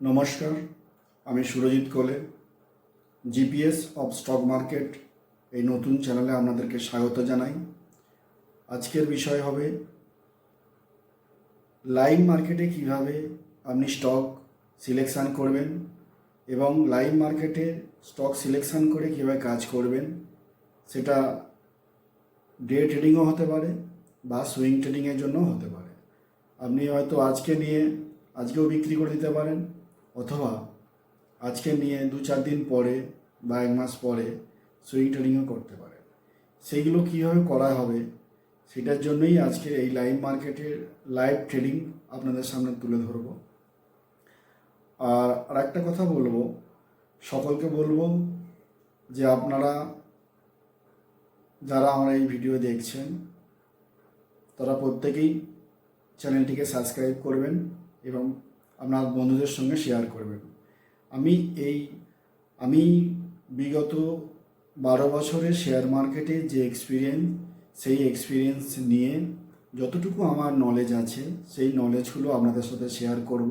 নমস্কার, আমি সুরজিৎ কোলে জিপিএস অফ স্টক মার্কেট এই নতুন চ্যানেলে আপনাদেরকে স্বাগত জানাই। আজকের বিষয় হবে, লাইভ মার্কেটে কীভাবে আপনি স্টক সিলেকশান করবেন এবং লাইভ মার্কেটে স্টক সিলেকশান করে কীভাবে কাজ করবেন, সেটা ডে ট্রেডিংও হতে পারে বা সুইং ট্রেডিংয়ের জন্য হতে পারে। আপনি হয়তো আজকে নিয়ে, আজকেও বিক্রি করে দিতে পারেন অথবা আজকে নিয়ে দু চার দিন পরে বা এক মাস পরে সুইং ট্রেডিংও করতে পারেন। সেইগুলো কীভাবে করা হবে সেটার জন্যই আজকে এই লাইভ মার্কেটের লাইভ ট্রেডিং আপনাদের সামনে তুলে ধরবো। আর আর একটা কথা বলব, সকলকে বলব যে আপনারা যারা আমার এই ভিডিও দেখছেন, তারা প্রত্যেকেই চ্যানেলটিকে সাবস্ক্রাইব করবেন এবং আপনার বন্ধুদের সঙ্গে শেয়ার করবেন আমি এই, আমি বিগত বারো বছরের শেয়ার মার্কেটে যে এক্সপিরিয়েন্স সেই এক্সপিরিয়েন্স নিয়ে যতটুকু আমার নলেজ আছে, সেই নলেজগুলো আপনাদের সাথে শেয়ার করব।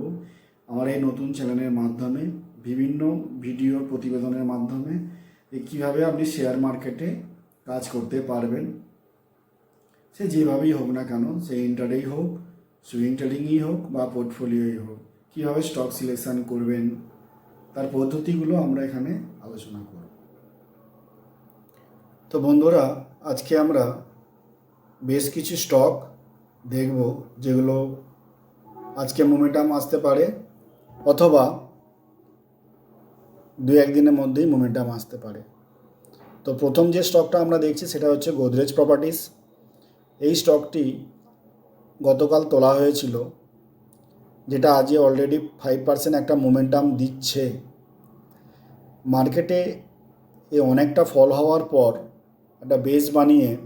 আমার এই নতুন চ্যানেলের মাধ্যমে, বিভিন্ন ভিডিও প্রতিবেদনের মাধ্যমে কীভাবে আপনি শেয়ার মার্কেটে কাজ করতে পারবেন। সে যেভাবেই হোক না কেন সে ইন্টারেই হোক সুইং ট্রেডিংই হোক বা পোর্টফোলিওই হোক কীভাবে স্টক সিলেকশান করবেন, তার পদ্ধতিগুলো আমরা এখানে আলোচনা করব। তো বন্ধুরা, আজকে আমরা বেশ কিছু স্টক দেখব, যেগুলো আজকে মোমেন্টাম আসতে পারে, অথবা দু একদিনের মধ্যেই মোমেন্টাম আসতে পারে। তো প্রথম যে স্টকটা আমরা দেখছি, সেটা হচ্ছে গোদরেজ প্রপার্টিস এই স্টকটি গতকাল তোলা হয়েছিল যেটা আজই অলরেডি ফাইভ পার্সেন্ট একটা মোমেন্টাম দিচ্ছে। মার্কেটে এ অনেকটা ফল হওয়ার পর একটা বেস বানিয়ে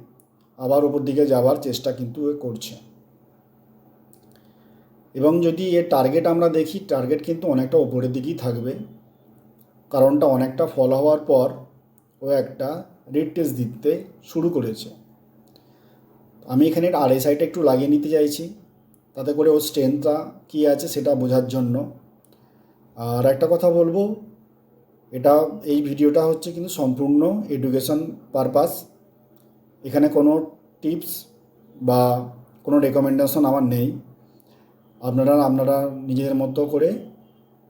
আবার উপর দিকে যাওয়ার চেষ্টা কিন্তু এ করছে। এবং যদি এর টার্গেট আমরা দেখি টার্গেট কিন্তু অনেকটা ওপরের দিকেই থাকবে। কারণটা অনেকটা ফল হওয়ার পর ও একটা রেড টেস্ট দিতে শুরু করেছে। আমি এখানে আরএসআইটা একটু লাগিয়ে নিতে চাইছি। তাতে করে ওর স্ট্রেংথটা কী আছে সেটা বোঝার জন্য। আর একটা কথা বলব, এটা, এই ভিডিওটা হচ্ছে কিন্তু সম্পূর্ণ এডুকেশন পারপাস এখানে কোনো টিপস বা কোনো রেকমেন্ডেশন আমার নেই। আপনারা আপনারা নিজেদের মতো করে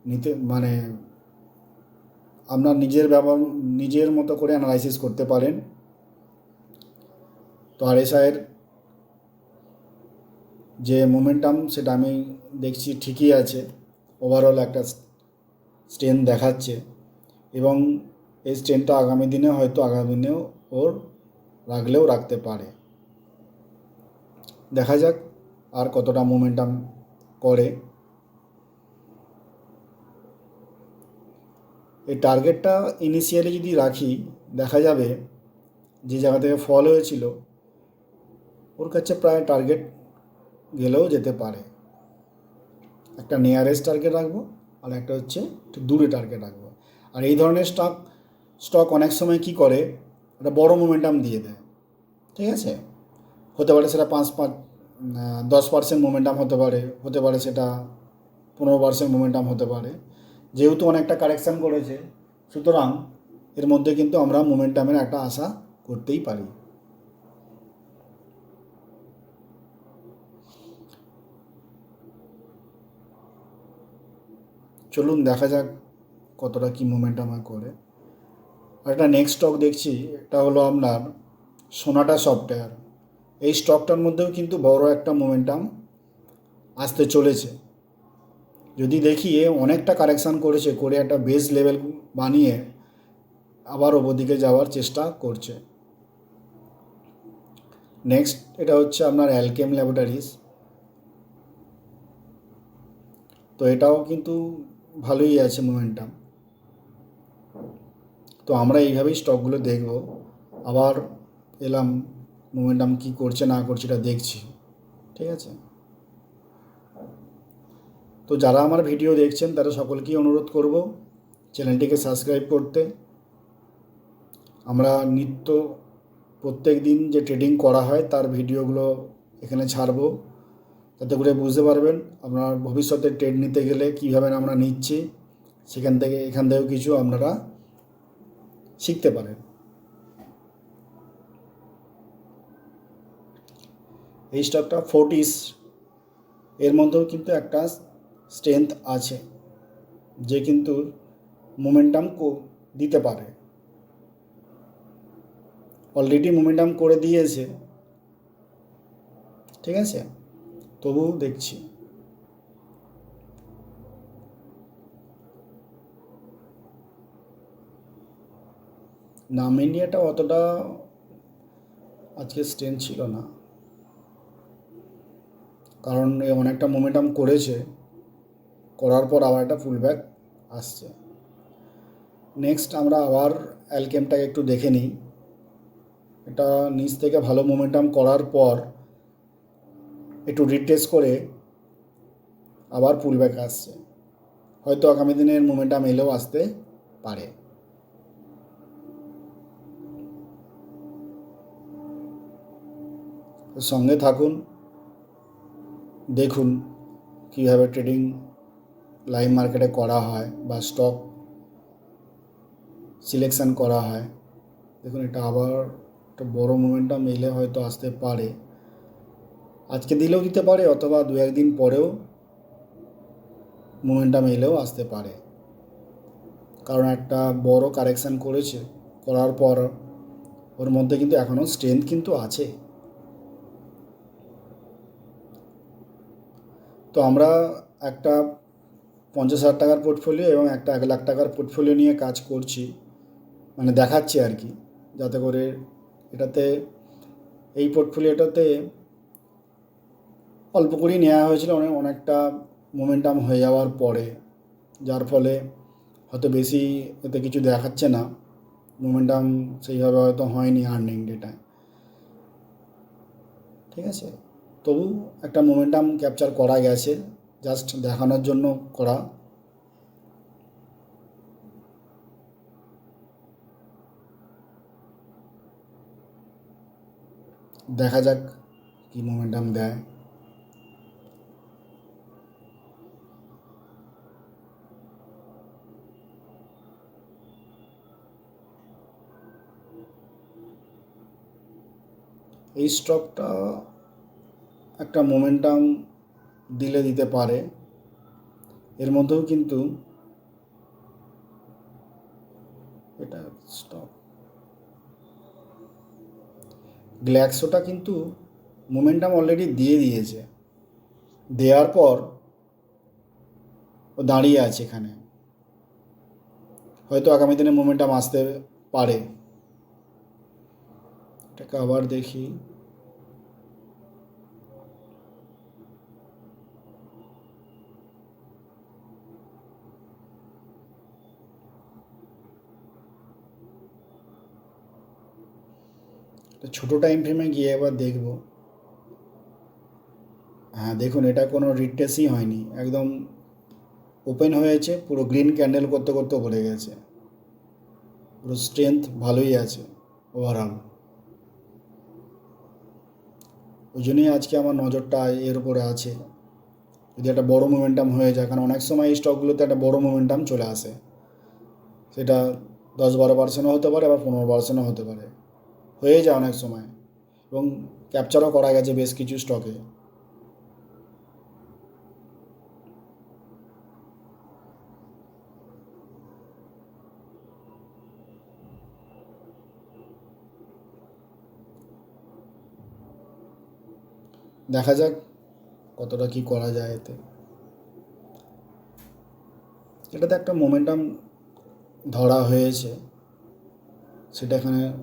নিতে মানে আপনার নিজের ব্যবহার, নিজের মতো করে অ্যানালাইসিস করতে পারেন। তো আরএসআইয়ের যে মোমেন্টাম সেটা আমি দেখছি ঠিকই আছে। ওভারঅল একটা স্ট্রেন দেখাচ্ছে এবং এই স্ট্রেনটা আগামী দিনে হয়তো আগামী দিনেও ওর রাখলেও রাখতে পারে। দেখা যাক আর কতটা মোমেন্টাম করে। এই টার্গেটটা ইনিশিয়ালি যদি রাখি, দেখা যাবে যে জায়গা থেকে ফল হয়েছিল, ওর কাছে প্রায় টার্গেট গেলেও যেতে পারে। একটা নিয়ারেস্ট টার্গেট রাখব আর একটা হচ্ছে একটু দূরে টার্গেট রাখব। আর এই ধরনের স্টক স্টক অনেক সময় কি করে? একটা বড় মোমেন্টাম দিয়ে দেয়। ঠিক আছে? হতে পারে সেটা পাঁচ পাঁচ দশ পার্সেন্ট মোমেন্টাম হতে পারে হতে পারে সেটা পনেরো পার্সেন্ট মোমেন্টাম হতে পারে। যেহেতু অনেকটা কারেকশান করেছে, সুতরাং এর মধ্যে কিন্তু আমরা মোমেন্টামের একটা আশা করতেই পারি। চলুন দেখা যাক কতটা কী মোমেন্টাম করে। আর একটা নেক্সট স্টক দেখছি, এটা হলো আপনার সোনাটা সফটওয়্যার এই স্টকটার মধ্যেও কিন্তু বড় একটা মোমেন্টাম আসতে চলেছে। যদি দেখি অনেকটা কারেকশান করেছে, করে একটা বেস লেভেল বানিয়ে আবার ওপর দিকে যাওয়ার চেষ্টা করছে। নেক্সট এটা হচ্ছে আপনার অ্যালকেম ল্যাবরেটারিজ তো এটাও কিন্তু ভালোই আছে মোমেন্টাম তো আমরা এইভাবেই স্টকগুলো দেখব। আবার এলাম মোমেন্টাম কী করছে, না করছে, এটা দেখছি। ঠিক আছে? তো যারা আমার ভিডিও দেখছেন, তারা সকলকেই অনুরোধ করব চ্যানেলটিকে সাবস্ক্রাইব করতে। আমরা নিত্য প্রত্যেক দিন যে ট্রেডিং করা হয়, তার ভিডিওগুলো এখানে ছাড়বো। যাতে করে বুঝতে পারবেন আপনার ভবিষ্যতে ট্রেড নিতে গেলে কীভাবে আমরা নিচ্ছি, সেখান থেকে, এখান থেকেও কিছু আপনারা শিখতে পারেন। এই স্টকটা ফোর্টিস এর মধ্যেও কিন্তু একটা স্ট্রেংথ আছে, যে কিন্তু মোমেন্টাম দিতে পারে। অলরেডি মোমেন্টাম করে দিয়েছে। ঠিক আছে? তবুও দেখছি। নাম ইন্ডিয়াটা অতটা আজকে স্ট্রেন্থ ছিল না। কারণ এ অনেকটা মোমেন্টাম করেছে। করার পর আবার একটা ফুল ব্যাক আসছে। নেক্সট আমরা আবার অ্যালকেমটাকে একটু দেখে নিই। এটা নিচ থেকে ভালো মোমেন্টাম করার পর একটু রিটেস্ট করে আবার পুল ব্যাক আসছে। হয়তো আগামী দিনের মোমেন্টাম এলেও আসতে পারে। সঙ্গে থাকুন, দেখুন কীভাবে ট্রেডিং লাইভ মার্কেটে করা হয় বা স্টক সিলেকশান করা হয়। দেখুন এটা আবার একটা বড় মোমেন্টাম এলে হয়তো আসতে পারে। আজকে দিলেও দিতে পারে অথবা দু একদিন পরেও মোমেন্টাম এলেও আসতে পারে। কারণ একটা বড় কারেকশান করেছে, করার পর ওর মধ্যে কিন্তু এখনও স্ট্রেংথ কিন্তু আছে। তো আমরা একটা পঞ্চাশ হাজার টাকার পোর্টফোলিও এবং একটা এক লাখ টাকার পোর্টফোলিও নিয়ে কাজ করছি মানে দেখাচ্ছি আর কি, যাতে করে এটাতে, এই পোর্টফোলিওটাতে অল্প করেই নেওয়া হয়েছিল, অনেক, অনেকটা মোমেন্টাম হয়ে যাওয়ার পরে। যার ফলে হয়তো বেশি এতে কিছু দেখাচ্ছে না। মোমেন্টাম সেইভাবে হয়তো হয়নি আর্নিং ডেটায় ঠিক আছে? তবু একটা মোমেন্টাম ক্যাপচার করা গেছে জাস্ট দেখানোর জন্য করা। দেখা যাক কি মোমেন্টাম দেয়। এই স্টকটা একটা মোমেন্টাম দিলে দিতে পারে। এর মধ্যেও কিন্তু এটা স্টক। গ্ল্যাক্সোটা কিন্তু মোমেন্টাম অলরেডি দিয়ে দিয়েছে। দেওয়ার পর ও দাঁড়িয়ে আছে এখানে। হয়তো আগামী দিনে মোমেন্টাম আসতে পারে। এটাকে আবার দেখি। ছোটো টাইম ফ্রেমে গিয়ে এবার দেখব। হ্যাঁ দেখুন, এটা কোনো রিটেসই হয়নি। একদম ওপেন হয়েছে, পুরো গ্রিন ক্যান্ডেল করতে করতে পড়ে গেছে। পুরো স্ট্রেংথ ভালোই আছে ওভারঅল ওই জন্যই আজকে আমার নজরটা এর উপরে আছে। যদি একটা বড় মোমেন্টাম হয়ে যায়, কারণ অনেক সময় এই স্টকগুলোতে একটা বড় মোমেন্টাম চলে আসে। সেটা দশ বারো পার্সেন্টও হতে পারে আবার পনেরো পার্সেন্টও হতে পারে। হয়ে যায় অনেক সময়। এবং ক্যাপচারও করা গেছে বেশ কিছু স্টকে দেখা যাক কতটা কি করা যায় এতে। এটাতে একটা মোমেন্টাম ধরা হয়েছে। সেটা এখানে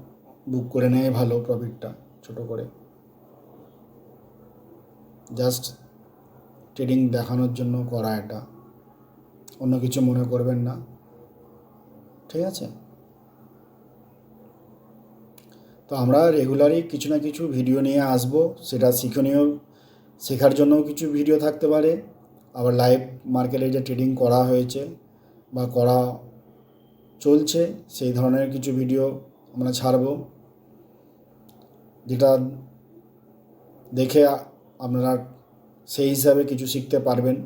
বুক করে নেয় ভালো প্রফিটটা ছোট করে। জাস্ট ট্রেডিং দেখানোর জন্য করা এটা। অন্য কিছু মনে করবেন না। ঠিক আছে? তো আমরা রেগুলারই কিছু না কিছু ভিডিও নিয়ে আসব, সেটা শিক্ষণীয়, শেখার জন্যও কিছু ভিডিও থাকতে পারে। আবার লাইভ মার্কেটে যে ট্রেডিং করা হয়েছে বা করা চলছে, সেই ধরনের কিছু ভিডিও আমরা ছাড়বো। যেটা দেখে আপনারা সেই হিসাবে কিছু শিখতে পারবেন।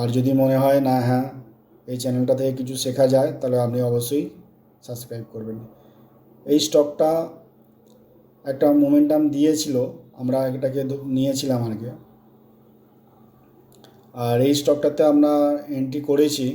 আর যদি মনে হয় না হ্যাঁ এই চ্যানেলটা থেকে কিছু শেখা যায়, তাহলে আপনি অবশ্যই সাবস্ক্রাইব করবেন। এই স্টকটা একটা মোমেন্টাম দিয়েছিল, আমরা এটাকে নিয়েছিলাম আর কি। আর এই স্টকটাতে আমরা এন্ট্রি করেছি।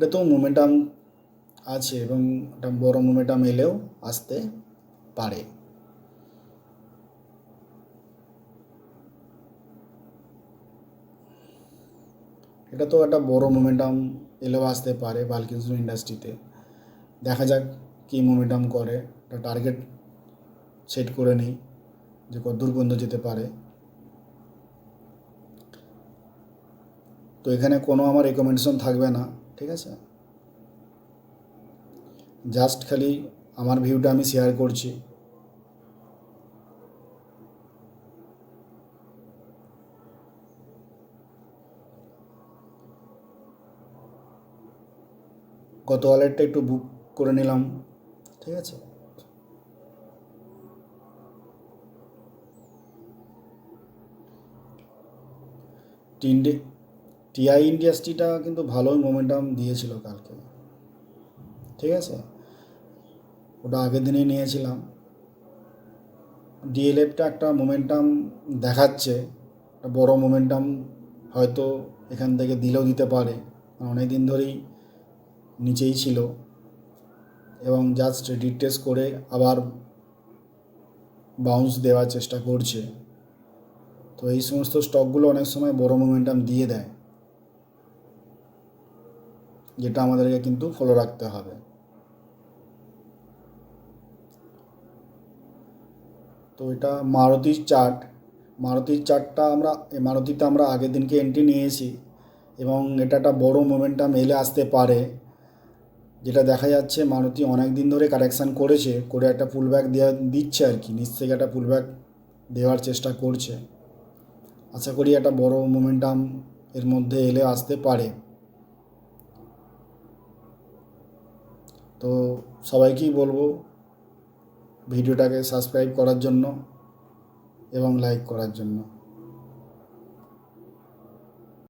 এটা তো মোমেন্টাম আছে এবং একটা বড় মোমেন্টাম এলেও আসতে পারে। এটা তো একটা বড় মোমেন্টাম এলেও আসতে পারে বালকিনসন ইন্ডাস্ট্রিতে দেখা যাক কী মোমেন্টাম করে। একটা টার্গেট সেট করে নিই যে কতদূর পর্যন্ত যেতে পারে। তো এখানে কোনো আমার রেকমেন্ডেশন থাকবে না। ঠিক আছে? জাস্ট খালি আমার ভিউটা আমি শেয়ার করছি। গত ওয়ালেটটা একটু বুক করে নিলাম, ঠিক আছে? টিন্ডে টিআই ইন্ডাস্ট্রিটা কিন্তু ভালোই মোমেন্টাম দিয়েছিল কালকে। ঠিক আছে? ওটা আগের দিনেই নিয়েছিলাম। ডিএলএফটা একটা মোমেন্টাম দেখাচ্ছে। একটা বড় মোমেন্টাম হয়তো এখান থেকে দিলেও দিতে পারে। অনেক দিন ধরেই নিচেই ছিল। এবং জাস্ট রিটেস্ট করে আবার বাউন্স দেওয়ার চেষ্টা করছে। তো এই সমস্ত স্টকগুলো অনেক সময় বড় মোমেন্টাম দিয়ে দেয়। যেটা আমাদেরকে কিন্তু ফলো রাখতে হবে। তো এটা মারুতির চার্ট। মারুতির চার্টটা আমরা মারুতিতে আমরা আগের দিনকে এন্ট্রি নিয়েছি এবং এটা একটা বড় মোমেন্টাম এলে আসতে পারে। যেটা দেখা যাচ্ছে মারুতি অনেক দিন ধরে কারেকশান করেছে, করে একটা পুলব্যাক দেওয়া দিচ্ছে আর কি, নিচ থেকে একটা পুলব্যাক দেওয়ার চেষ্টা করছে। আশা করি একটা বড় মোমেন্টাম এর মধ্যে এলে আসতে পারে। তো সবাইকেই বলব ভিডিওটাকে সাবস্ক্রাইব করার জন্য এবং লাইক করার জন্য।